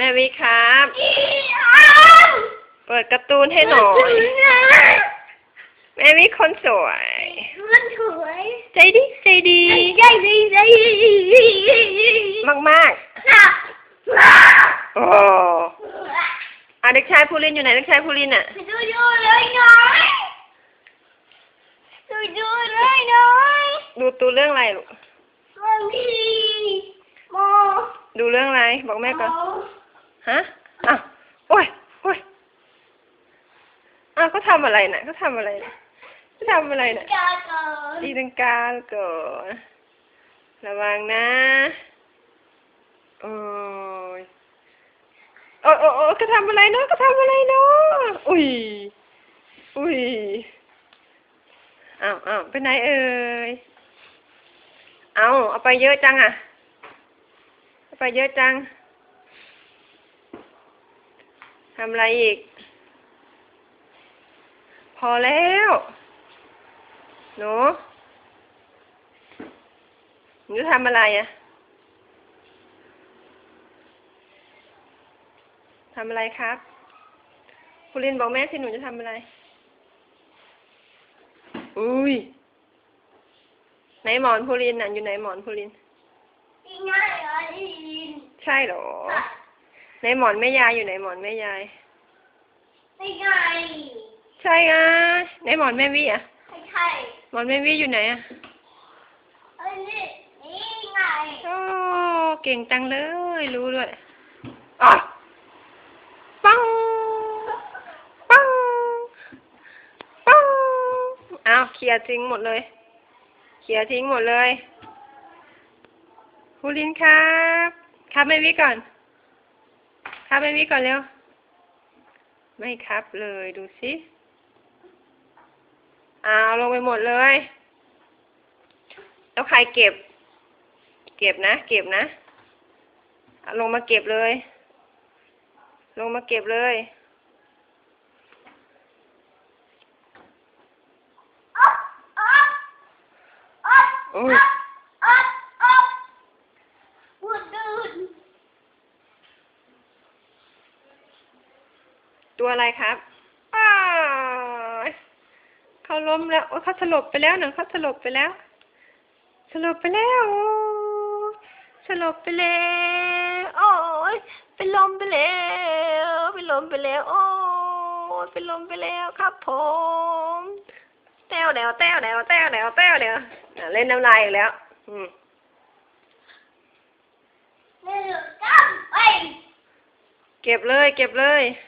แม่วิครับ เปิดการ์ตูนให้หน่อย แม่วิคนสวย มันสวย ใจดีใจดี ใจดีใจดีมากมากๆโอ้อะเด็กชายภูรินทร์อยู่ไหนเด็กชายภูรินทร์อะดูดูเลยหน่อยดูดูเลยหน่อยดูตัวเรื่องอะไรลูกบางทีโมดูเรื่องอะไร บอกแม่ก่อนโฮะอะโอ้ยโอ้ยอะเขาทำอะไรน่ะเขาทำอะไรน่ะเขาทำอะไรน่ะจะเกิดตีลังกาก่อนระวังนะโอ้ยโอ้โอ้โอ้เขาทำอะไรเนาะเขาทำอะไรเนาะอุ้ยอุ้ยอ้าวอ้าวไปไหนเอ่ยเอาเอาไปเยอะจังอะเอาไปเยอะจัง ทำอะไรอีก พอแล้วหนูหนูจะทำอะไรอะทำอะไรครับคุณลินบอกแม่สิหนูจะทำอะไร อุ้ยไหนหมอนพูลินน่ะอยู่ไหนหมอนพูลินยังไงอะลินใช่เหรอ ไหนหมอนแม่ยายอยู่ไหนหมอนแม่ยาย ไม่ไงใช่อะไหนหมอนแม่วิอะ ไม่ใช่หมอนแม่วิอยู่ไหนอะอันนี้นี่ไงโอ้เก่งจังเลย รู้ด้วยอะปังปังปังเอาเคลียร์ทิ้งหมดเลยเคลียร์ทิ้งหมดเลยภูรินครับ ครับแม่วิก่อน ครับแม่วิก่อนเร็ว ไม่ครับเลยดูสิเอาลงไปหมดเลย แล้วใครเก็บ เก็บนะ เก็บนะ ลงมาเก็บเลย ลงมาเก็บเลยโอ้ย อ๊อบอ๊อบพูดดูด ตัวอะไรครับอ้าวเขาล้มแล้วโอ้ยเขาสลบไปแล้วหนึ่งเขาสลบไปแล้ว สลบไปแล้วโอ้ยสลบไปแล้วโอ้ยเป็นลมไปแล้วเป็นลมไปแล้ว โอ้ยเป็นลมไปแล้วครับผมแต้วแดวแต้วแดวแต้วแดวแต้วแดวอะเล่นน้ำลายอีกแล้ว อืมหนึ่งสามไปเก็บเลย เก็บเลยเ